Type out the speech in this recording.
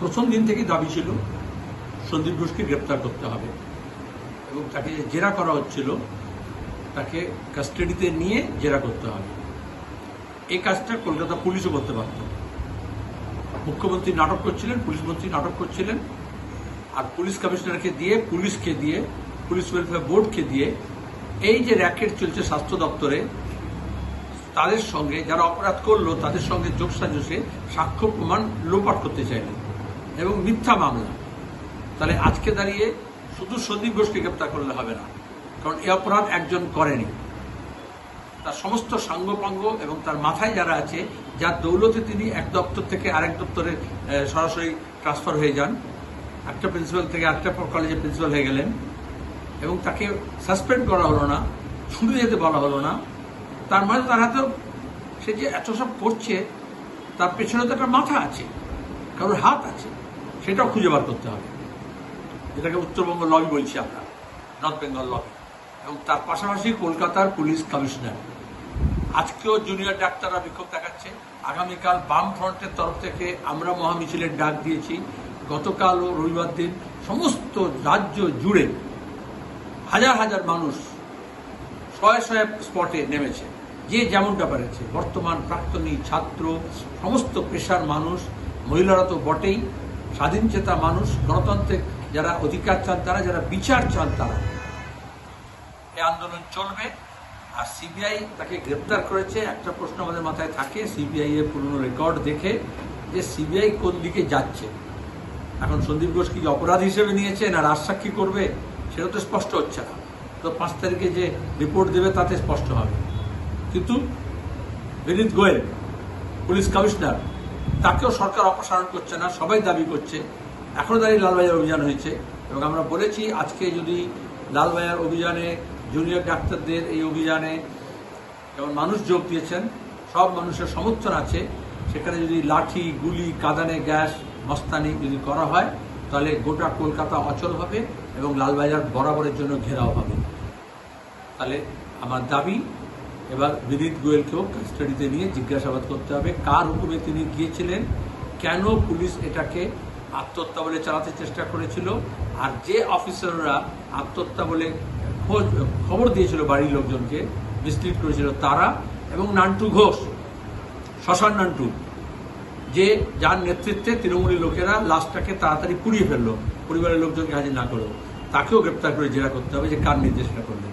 প্রথম দিন থেকেই দাবি ছিল সন্দীপ ঘোষকে গ্রেপ্তার করতে হবে এবং তাকে জেরা করা হচ্ছিল, তাকে কাস্টাডিতে নিয়ে জেরা করতে হবে। এই কাজটা কলকাতা পুলিশও করতে পারত মুখ্যমন্ত্রী নাটক করছিলেন, পুলিশ মন্ত্রী নাটক করছিলেন, আর পুলিশ কমিশনারকে দিয়ে, পুলিশকে দিয়ে, পুলিশ ওয়েলফেয়ার বোর্ডকে দিয়ে এই যে র্যাকেট চলছে স্বাস্থ্য দপ্তরে তাদের সঙ্গে যারা অপরাধ করল, তাদের সঙ্গে যোগ সাজসে সাক্ষ্য প্রমাণ লোপাট করতে চাইলেন এবং মিথ্যা মামলা। তাহলে আজকে দাঁড়িয়ে শুধু সন্দীপ ঘোষকে গ্রেপ্তার করলে হবে না, কারণ এ অপরাধ একজন করেনি। তার সমস্ত সাঙ্গপাঙ্গ এবং তার মাথায় যারা আছে, যার দৌলতে তিনি এক দপ্তর থেকে আরেক দপ্তরে সরাসরি ট্রান্সফার হয়ে যান। একটা প্রিন্সিপাল থেকে আরেকটা কলেজে প্রিন্সিপাল হয়ে গেলেন এবং তাকে সাসপেন্ড করা হলো না ছুটে যেতে বলা হলো না। তার মানে তার হাতে সে যে এত সব করছে, তার পেছনে তো একটা মাথা আছে, কারোর হাত আছে, সেটাও খুঁজে বার করতে হবে। যেটাকে উত্তরবঙ্গ লবি বলছি আমরা, নর্থ বেঙ্গল লবি। এবং তার পাশাপাশি কলকাতার পুলিশ কমিশনার। আজকেও জুনিয়র ডাক্তাররা বিক্ষোভ দেখাচ্ছে। আগামীকাল বাম ফ্রন্টের তরফ থেকে আমরা মহামিছিলের ডাক দিয়েছি। গতকাল ও রবিবার দিন সমস্ত রাজ্য জুড়ে হাজার হাজার মানুষ শয়ে শয়ে স্পটে নেমেছে। যে যেমনটা পেরেছে, বর্তমান প্রাক্তনী ছাত্র, সমস্ত পেশার মানুষ, মহিলারা তো বটেই, স্বাধীন চেতা মানুষ গণতন্ত্রের যারা অধিকার চান তারা, যারা বিচার চান তারা। এই আন্দোলন চলবে, আর সিবিআই তাকে গ্রেপ্তার করেছে। একটা প্রশ্ন আমাদের মাথায় থাকে, সিবিআই এর পুরনো রেকর্ড দেখে যে সিবিআই কোন দিকে যাচ্ছে। এখন সন্দীপ ঘোষ কি অপরাধ হিসেবে নিয়েছে না রাজসাক্ষী করবে, সেটা তো স্পষ্ট হচ্ছে না। তো পাঁচ তারিখে যে রিপোর্ট দেবে তাতে স্পষ্ট হবে। কিন্তু বিনীত গোয়েল, পুলিশ কমিশনার, তাকেও সরকার অপসারণ করছে না, সবাই দাবি করছে। এখনও দাঁড়িয়ে লালবাজার অভিযান হয়েছে এবং আমরা বলেছি, আজকে যদি লালবাজার অভিযানে জুনিয়র ডাক্তারদের এই অভিযানে যেমন মানুষ যোগ দিয়েছেন, সব মানুষের সমর্থন আছে, সেখানে যদি লাঠি, গুলি, কাদানে গ্যাস, মস্তানি যদি করা হয়, তাহলে গোটা কলকাতা অচল হবে এবং লালবাজার বরাবরের জন্য ঘেরাও হবে। তাহলে আমার দাবি এবার বিনীত গোয়েলকেও কাস্টাডিতে নিয়ে জিজ্ঞাসাবাদ করতে হবে, কার হুকুমে তিনি গিয়েছিলেন, কেন পুলিশ এটাকে আত্মহত্যা বলে চালাতে চেষ্টা করেছিল, আর যে অফিসাররা আত্মহত্যা বলে খোঁজ, খবর দিয়েছিল বাড়ির লোকজনকে মিসলিড করেছিল তারা এবং নান্টু ঘোষ শ্মশান নান্টু, যে যার নেতৃত্বে তৃণমূলের লোকেরা লাশটাকে তাড়াতাড়ি পুড়িয়ে ফেলল, পরিবারের লোকজনকে হাজির না করেও তাকেও গ্রেপ্তার করে জেরা করতে হবে যে কার নির্দেশনা করলেন।